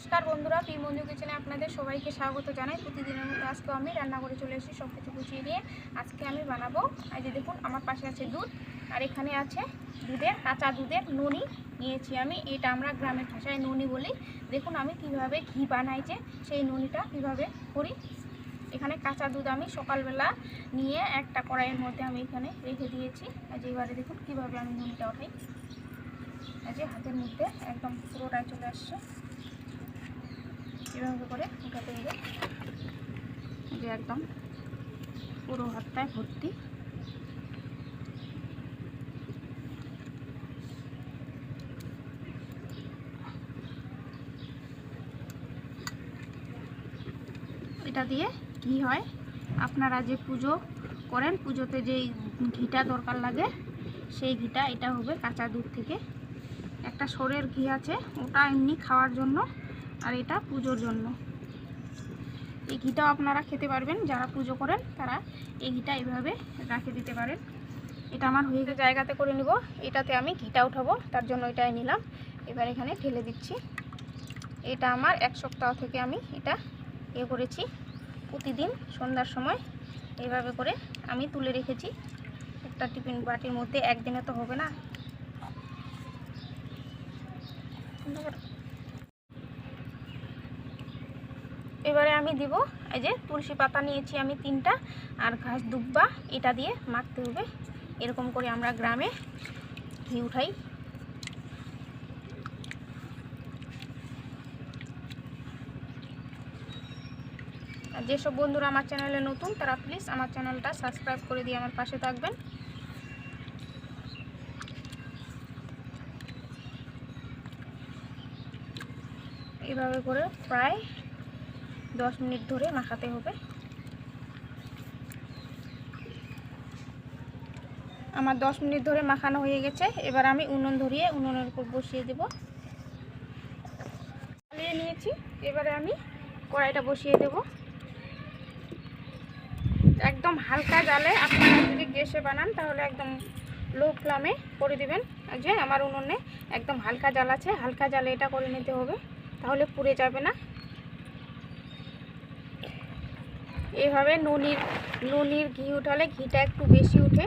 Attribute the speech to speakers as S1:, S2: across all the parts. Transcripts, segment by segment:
S1: নমস্কার বন্ধুরা পি মঞ্জু কিচেনে আপনাদের সবাইকে স্বাগত জানাই। প্রতিদিনের মতো আজকেও আমি রান্না করে চলে এসেছি সব কিছু গুছিয়ে নিয়ে আজকে আমি বানাবো। এই যে দেখুন, আমার পাশে আছে দুধ, আর এখানে আছে দুধের, কাঁচা দুধের ননি নিয়েছি আমি। এটা আমরা গ্রামের ভাষায় ননি বলি। দেখুন, আমি কীভাবে ঘি বানাই যে, সেই ননিটা কীভাবে করি। এখানে কাঁচা দুধ আমি সকালবেলা নিয়ে একটা কড়াইয়ের মধ্যে আমি এখানে রেখে দিয়েছি। আর যে এবারে দেখুন, কীভাবে আমি ননিটা ওঠাই। এই যে হাতের মধ্যে একদম পুরোটাই চলে আসছে। এভাবে করে উঠাতে এই যে একদম পুরো হাতটায় ভর্তি। এটা দিয়ে ঘি হয়। আপনারা যে পুজো করেন, পুজোতে যেই ঘিটা দরকার লাগে, সেই ঘিটা, এটা হবে কাঁচা দুধ থেকে। একটা সরের ঘি আছে, ওটা এমনি খাওয়ার জন্য আর এটা পুজোর জন্য। এই ঘিটাও আপনারা খেতে পারবেন, যারা পুজো করেন তারা এই ঘিটা এইভাবে রাখে দিতে পারেন। এটা আমার হয়ে জায়গাতে করে নিব। এটাতে আমি ঘিটা উঠাবো, তার জন্য এটাই নিলাম। এবার এখানে ঢেলে দিচ্ছি। এটা আমার এক সপ্তাহ থেকে আমি এটা এ করেছি। প্রতিদিন সন্ধ্যার সময় এইভাবে করে আমি তুলে রেখেছি। একটা টিফিন বাটির মধ্যে একদিনে তো হবে না এবারে আমি দিব। এই যে তুলসী পাতা নিয়েছি আমি তিনটা, আর ঘাস দুব্বা এটা দিয়ে মাখতে হবে। এরকম করে আমরা গ্রামে ঘি উঠাই। আর যেসব বন্ধুরা আমার চ্যানেলে নতুন, তারা প্লিজ আমার চ্যানেলটা সাবস্ক্রাইব করে দিয়ে আমার পাশে থাকবেন। এভাবে করে প্রায় দশ মিনিট ধরে মাখাতে হবে। আমার দশ মিনিট ধরে মাখানো হয়ে গেছে। এবার আমি উনুন ধরিয়ে উনুনের উপর বসিয়ে দেব। চালিয়ে নিয়েছি। এবারে আমি কড়াইটা বসিয়ে দেব। একদম হালকা জালে আপনারা যদি গ্যাসে বানান, তাহলে একদম লো ফ্লামে করে দিবেন। যে আমার উনুনে একদম হালকা জাল আছে। হালকা জালে এটা করে নিতে হবে। তাহলে পুড়ে যাবে না। এইভাবে নুনির নুনির ঘি উঠালে ঘিটা একটু বেশি উঠে।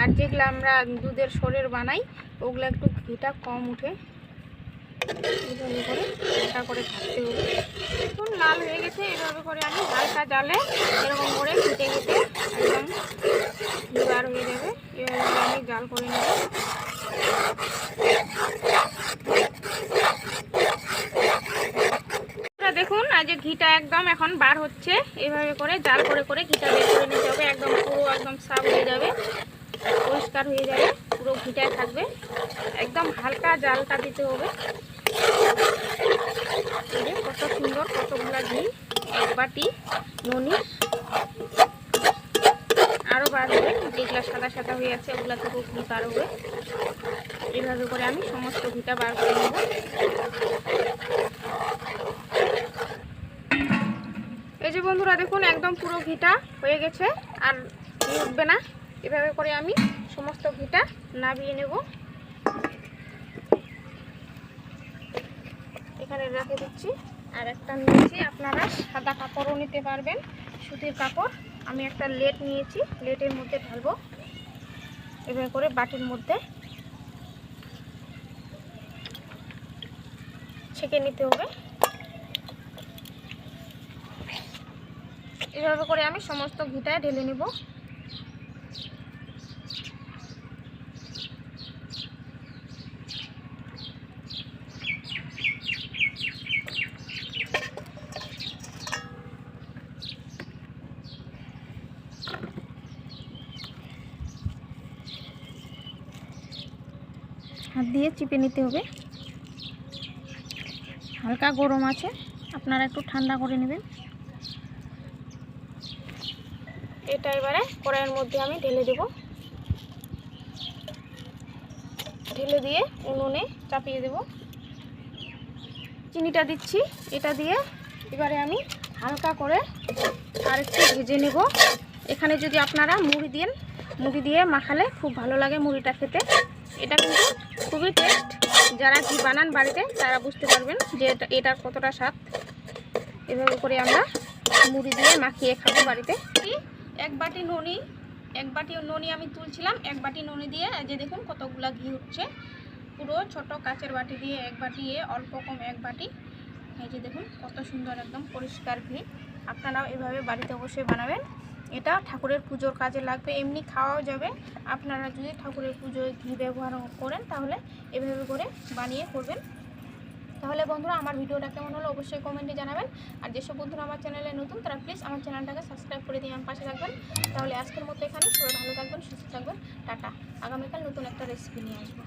S1: আর যেগুলো আমরা দুধের সরের বানাই, ওগুলো একটু ঘিটা কম উঠে। করে থাকতে হবে। লাল হয়ে গেছে। এভাবে করে আমি হালকা জালে এরকম করে ঘিটে ঘিটে একদম বার হয়ে যাবে এভাবে করে আমি জাল করে নেব দেখুন আজ যে ঘিটা একদম এখন বার হচ্ছে। এইভাবে করে জাল করে করে ঘিটা বের করে নিতে হবে। একদম পুরো একদম সাফ হয়ে যাবে। পরিষ্কার হয়ে যাবে। পুরো ঘিটায় থাকবে। একদম হালকা জালটা দিতে হবে। কত সুন্দর কতগুলা ঘি। এক বাটি ননি। আরও বার হবে। যেগুলো সাদা সাদা হয়ে আছে, ওগুলো থেকেও ঘি বার হবে। এইভাবে করে আমি সমস্ত ঘিটা বার করে নেব। এই যে বন্ধুরা, দেখুন, একদম পুরো ঘিটা হয়ে গেছে আর উঠবে না। এভাবে করে আমি সমস্ত ঘিটা নাবিয়ে নেব। এখানে রেখে দিচ্ছি। আর একটা নিয়েছি, আপনারা সাদা কাপড়ও নিতে পারবেন, সুতির কাপড়। আমি একটা লেট নিয়েছি, লেটের মধ্যে ঢালবো। এভাবে করে বাটির মধ্যে ছেঁকে নিতে হবে। এভাবে করে আমি সমস্ত ঘিটায় ঢেলে নেব। হাত দিয়ে চিপে নিতে হবে। হালকা গরম আছে, আপনারা একটু ঠান্ডা করে নেবেন। এটা এবারে কড়াইয়ের মধ্যে আমি ঢেলে দেব। ঢেলে দিয়ে উনুনে চাপিয়ে দেব। চিনিটা দিচ্ছি, এটা দিয়ে এবারে আমি হালকা করে আর একটু ভেজে নেব। এখানে যদি আপনারা মুড়ি দেন, মুড়ি দিয়ে মাখালে খুব ভালো লাগে মুড়িটা খেতে। এটা কিন্তু খুবই টেস্ট যারা কি বানান বাড়িতে, তারা বুঝতে পারবেন যে এটা, এটার কতটা স্বাদ। এভাবে করে আমরা মুড়ি দিয়ে মাখিয়ে খাব বাড়িতে। এক বাটি ননি, এক বাটি ননি আমি তুলছিলাম, এক বাটি ননি দিয়ে যে দেখুন কতগুলো ঘি উঠছে। পুরো ছোট কাচের বাটি দিয়ে এক বাটি অল্প কম এক বাটি। এই যে দেখুন কত সুন্দর একদম পরিষ্কার ঘি। আপনারাও এভাবে বাড়িতে অবশ্যই বানাবেন। এটা ঠাকুরের পুজোর কাজে লাগবে, এমনি খাওয়াও যাবে। আপনারা যদি ঠাকুরের পুজোয় ঘি ব্যবহার করেন তাহলে এভাবে করে বানিয়ে করবেন। তাহলে বন্ধুরা আমার ভিডিওটা কেমন হলো অবশ্যই কমেন্টে জানাবেন। আর যেসব বন্ধুরা আমার চ্যানেলে নতুন, তারা প্লিজ আমার চ্যানেলটাকে সাবস্ক্রাইব করে দিয়ে আমার পাশে থাকবেন। তাহলে আজকের মতো এখানে সবাই ভালো থাকবেন, সুস্থ থাকবেন, টাটা। আগামীকাল নতুন একটা রেসিপি নিয়ে আসব।